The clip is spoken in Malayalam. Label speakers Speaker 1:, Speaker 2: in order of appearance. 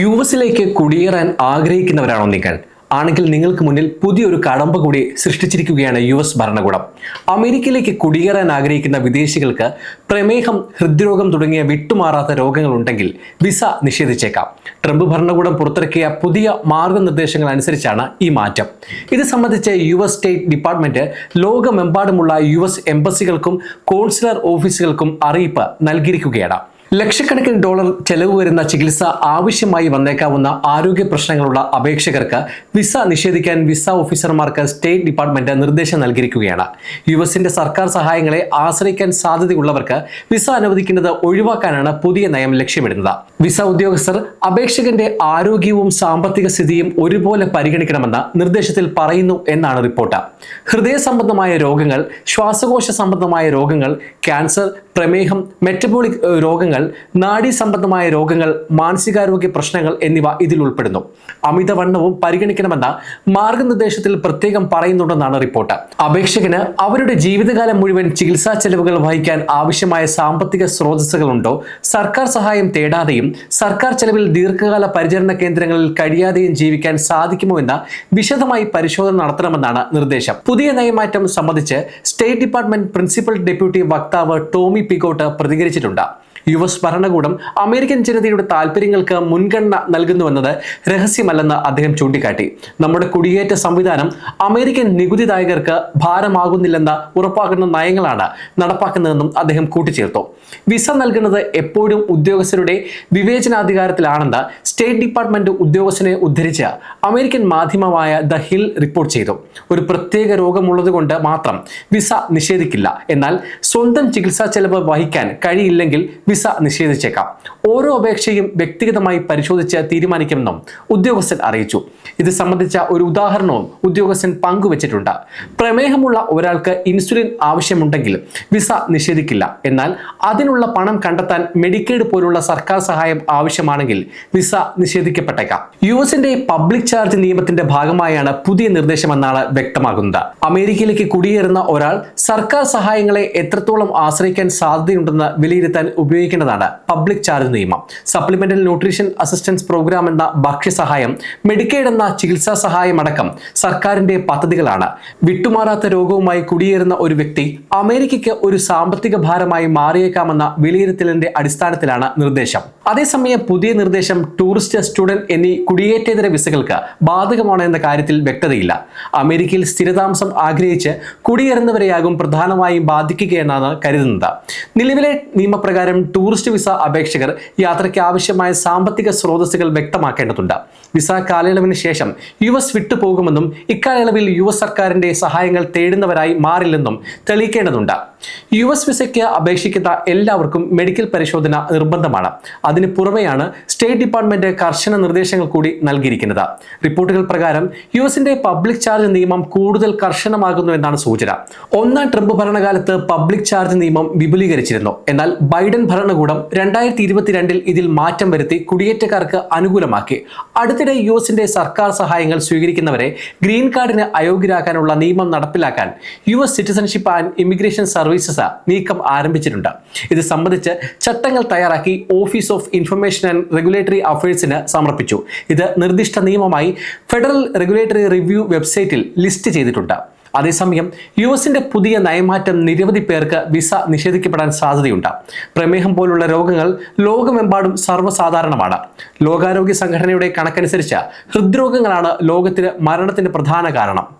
Speaker 1: യു എസിലേക്ക് കുടിയേറാൻ ആഗ്രഹിക്കുന്നവരാണോ നിങ്ങൾ? ആണെങ്കിൽ നിങ്ങൾക്ക് മുന്നിൽ പുതിയൊരു കടമ്പ കൂടി സൃഷ്ടിച്ചിരിക്കുകയാണ് യു എസ് ഭരണകൂടം. അമേരിക്കയിലേക്ക് കുടിയേറാൻ ആഗ്രഹിക്കുന്ന വിദേശികൾക്ക് പ്രമേഹം ഹൃദ്രോഗം തുടങ്ങിയ വിട്ടുമാറാത്ത രോഗങ്ങൾ ഉണ്ടെങ്കിൽ വിസ നിഷേധിച്ചേക്കാം. ട്രംപ് ഭരണകൂടം പുറത്തിറക്കിയ പുതിയ മാർഗനിർദ്ദേശങ്ങൾ അനുസരിച്ചാണ് ഈ മാറ്റം. ഇത് സംബന്ധിച്ച് യു എസ് സ്റ്റേറ്റ് ഡിപ്പാർട്ട്മെന്റ് ലോകമെമ്പാടുമുള്ള യു എസ് എംബസികൾക്കും കോൺസുലർ ഓഫീസുകൾക്കും അറിയിപ്പ് നൽകിയിരിക്കുകയാണ്. ലക്ഷക്കണക്കിന് ഡോളർ ചെലവ് വരുന്ന ചികിത്സ ആവശ്യമായി വന്നേക്കാവുന്ന ആരോഗ്യ പ്രശ്നങ്ങളുള്ള അപേക്ഷകർക്ക് വിസ നിഷേധിക്കാൻ വിസ ഓഫീസർമാർക്ക് സ്റ്റേറ്റ് ഡിപ്പാർട്ട്മെന്റ് നിർദ്ദേശം നൽകിയിരിക്കുകയാണ്. യു എസിന്റെ സർക്കാർ സഹായങ്ങളെ ആശ്രയിക്കാൻ സാധ്യതയുള്ളവർക്ക് വിസ അനുവദിക്കുന്നത് ഒഴിവാക്കാനാണ് പുതിയ നയം ലക്ഷ്യമിടുന്നത്. വിസ ഉദ്യോഗസ്ഥർ അപേക്ഷകന്റെ ആരോഗ്യവും സാമ്പത്തിക സ്ഥിതിയും ഒരുപോലെ പരിഗണിക്കണമെന്ന് നിർദ്ദേശത്തിൽ പറയുന്നു എന്നാണ് റിപ്പോർട്ട്. ഹൃദയ സംബന്ധമായ രോഗങ്ങൾ ശ്വാസകോശ സംബന്ധമായ രോഗങ്ങൾ ക്യാൻസർ പ്രമേഹം മെറ്റബോളിക് ഏഹ്, രോഗങ്ങൾ നാഡീ സംബന്ധമായ രോഗങ്ങൾ മാനസികാരോഗ്യ പ്രശ്നങ്ങൾ എന്നിവ ഇതിൽ ഉൾപ്പെടുന്നു. അമിതവണ്ണവും പരിഗണിക്കണമെന്ന മാർഗനിർദ്ദേശത്തിൽ പ്രത്യേകം പറയുന്നുണ്ടെന്നാണ് റിപ്പോർട്ട്. അപേക്ഷകന് അവരുടെ ജീവിതകാലം മുഴുവൻ ചികിത്സാ ചെലവുകൾ വഹിക്കാൻ ആവശ്യമായ സാമ്പത്തിക സ്രോതസ്സുകളുണ്ടോ? സർക്കാർ സഹായം തേടാതെയും സർക്കാർ ചെലവിൽ ദീർഘകാല പരിചരണ കേന്ദ്രങ്ങളിൽ കഴിയാതെയും ജീവിക്കാൻ സാധിക്കുമോ എന്ന വിശദമായി പരിശോധന നടത്തണമെന്നാണ് നിർദ്ദേശം. പുതിയ നയമാറ്റം സംബന്ധിച്ച് സ്റ്റേറ്റ് ഡിപ്പാർട്ട്മെന്റ് പ്രിൻസിപ്പൽ ഡെപ്യൂട്ടി വക്താവ് ടോമി പിഗോട്ട് പ്രതികരിച്ചിട്ടുണ്ട്. യു എസ് ഭരണകൂടം അമേരിക്കൻ ജനതയുടെ താല്പര്യങ്ങൾക്ക് മുൻഗണന നൽകുന്നുവെന്നത് രഹസ്യമല്ലെന്ന് അദ്ദേഹം ചൂണ്ടിക്കാട്ടി. നമ്മുടെ കുടിയേറ്റ സംവിധാനം അമേരിക്കൻ നികുതിദായകർക്ക് ഭാരമാകുന്നില്ലെന്ന് ഉറപ്പാക്കുന്ന നയങ്ങളാണ് നടപ്പാക്കുന്നതെന്നും അദ്ദേഹം കൂട്ടിച്ചേർത്തു. വിസ നൽകുന്നത് എപ്പോഴും ഉദ്യോഗസ്ഥരുടെ വിവേചനാധികാരത്തിലാണെന്ന് സ്റ്റേറ്റ് ഡിപ്പാർട്ട്മെന്റ് ഉദ്യോഗസ്ഥനെ ഉദ്ധരിച്ച് അമേരിക്കൻ മാധ്യമമായ ദ ഹിൽ റിപ്പോർട്ട് ചെയ്തു. ഒരു പ്രത്യേക രോഗമുള്ളതുകൊണ്ട് മാത്രം വിസ നിഷേധിക്കില്ല. എന്നാൽ സ്വന്തം ചികിത്സാ ചെലവ് വഹിക്കാൻ കഴിയില്ലെങ്കിൽ വിസ നിഷേധിച്ചേക്കാം. ഓരോ അപേക്ഷയും വ്യക്തിഗതമായി പരിശോധിച്ച് തീരുമാനിക്കുമെന്നും ഉദ്യോഗസ്ഥൻ അറിയിച്ചു. ഇത് സംബന്ധിച്ച ഒരു ഉദാഹരണവും ഉദ്യോഗസ്ഥൻ പങ്കുവച്ചിട്ടുണ്ട്. പ്രമേഹമുള്ള ഒരാൾക്ക് ഇൻസുലിൻ ആവശ്യമുണ്ടെങ്കിൽ വിസ നിഷേധിക്കില്ല. എന്നാൽ അതിനുള്ള പണം കണ്ടെത്താൻ മെഡിക്കേഡ് പോലുള്ള സർക്കാർ സഹായം ആവശ്യമാണെങ്കിൽ വിസ നിഷേധിക്കപ്പെട്ടേക്കാം. യു എസിന്റെ പബ്ലിക് ചാർജ് നിയമത്തിന്റെ ഭാഗമായാണ് പുതിയ നിർദ്ദേശമെന്നാണ് വ്യക്തമാകുന്നത്. അമേരിക്കയിലേക്ക് കുടിയേറുന്ന ഒരാൾ സർക്കാർ സഹായങ്ങളെ എത്രത്തോളം ആശ്രയിക്കാൻ സാധ്യതയുണ്ടെന്ന് വിലയിരുത്താൻ ഉപയോഗിക്കേണ്ടതാണ്. പബ്ലിക് ചാർജ് നിയമം. സപ്ലിമെന്റൽ ന്യൂട്രീഷൻ അസിസ്റ്റൻസ് പ്രോഗ്രാം എന്ന ഭക്ഷ്യസഹായം മെഡിക്കേഡ് എന്ന ചികിത്സാ സഹായം അടക്കം സർക്കാരിന്റെ പദ്ധതികളാണ്. വിട്ടുമാറാത്ത രോഗവുമായി കുടിയേറുന്ന ഒരു വ്യക്തി അമേരിക്കയ്ക്ക് ഒരു സാമ്പത്തിക ഭാരമായി മാറിയേക്കാമെന്ന വിലയിരുത്തലിന്റെ അടിസ്ഥാനത്തിലാണ് നിർദ്ദേശം. അതേസമയം പുതിയ നിർദ്ദേശം ടൂറിസ്റ്റ് സ്റ്റുഡന്റ് എന്നീ കുടിയേറ്റേതര വിസകൾക്ക് ബാധകമാണ് എന്ന കാര്യത്തിൽ വ്യക്തതയില്ല. അമേരിക്കയിൽ സ്ഥിരതാമസം ആഗ്രഹിച്ച് കുടിയേറുന്നവരെയാകും പ്രധാനമായും ബാധിക്കുകയെന്നാണ് കരുതുന്നത്. നിലവിലെ നിയമപ്രകാരം ടൂറിസ്റ്റ് വിസ അപേക്ഷകർ യാത്രയ്ക്ക് ആവശ്യമായ സാമ്പത്തിക സ്രോതസ്സുകൾ വ്യക്തമാക്കേണ്ടതുണ്ട്. വിസ കാലയളവിന് ശേഷം യു എസ് വിട്ടുപോകുമെന്നും ഇക്കാലയളവിൽ യു എസ് സർക്കാരിന്റെ സഹായങ്ങൾ തേടുന്നവരായി മാറില്ലെന്നും തെളിയിക്കേണ്ടതുണ്ട്. യു എസ് വിസയ്ക്ക് അപേക്ഷിക്കുന്ന എല്ലാവർക്കും മെഡിക്കൽ പരിശോധന നിർബന്ധമാണ്. അതിന് പുറമെയാണ് സ്റ്റേറ്റ് ഡിപ്പാർട്ട്മെന്റ് കർശന നിർദ്ദേശങ്ങൾ കൂടി നൽകിയിരിക്കുന്നത്. റിപ്പോർട്ടുകൾ പ്രകാരം യു എസിന്റെ പബ്ലിക് ചാർജ് നിയമം കൂടുതൽ കർശനമാകുന്നു എന്നാണ് സൂചന. ഒന്നാം ട്രംപ് ഭരണകാലത്ത് പബ്ലിക് ചാർജ് നിയമം വിപുലീകരിച്ചിരുന്നു. എന്നാൽ ബൈഡൻ ഭരണകൂടം രണ്ടായിരത്തി ഇരുപത്തിരണ്ടിൽ ഇതിൽ മാറ്റം വരുത്തി കുടിയേറ്റക്കാർക്ക് അനുകൂലമാക്കി. അടുത്തിടെ യു എസിന്റെ സർക്കാർ സഹായങ്ങൾ സ്വീകരിക്കുന്നവരെ ഗ്രീൻ കാർഡിന് അയോഗ്യരാക്കാനുള്ള നിയമം നടപ്പിലാക്കാൻ U S citizenship and immigration services നീക്കം ആരംഭിച്ചിട്ടുണ്ട്. ഇത് സംബന്ധിച്ച് ചട്ടങ്ങൾ തയ്യാറാക്കി office of information and regulatory അഫയേഴ്സിന് സമർപ്പിച്ചു. ഇത് നിർദ്ദിഷ്ട നിയമമായി ഫെഡറൽ റെഗുലേറ്ററി റിവ്യൂ വെബ്സൈറ്റിൽ ലിസ്റ്റ് ചെയ്തിട്ടുണ്ട്. അതേസമയം യു എസിന്റെ പുതിയ നയമാറ്റം നിരവധി പേർക്ക് വിസ നിഷേധിക്കപ്പെടാൻ സാധ്യതയുണ്ട്. പ്രമേഹം പോലുള്ള രോഗങ്ങൾ ലോകമെമ്പാടും സർവസാധാരണമാണ്. ലോകാരോഗ്യ സംഘടനയുടെ കണക്കനുസരിച്ച് ഹൃദ്രോഗങ്ങളാണ് ലോകത്തിന് മരണത്തിന്റെ പ്രധാന കാരണം.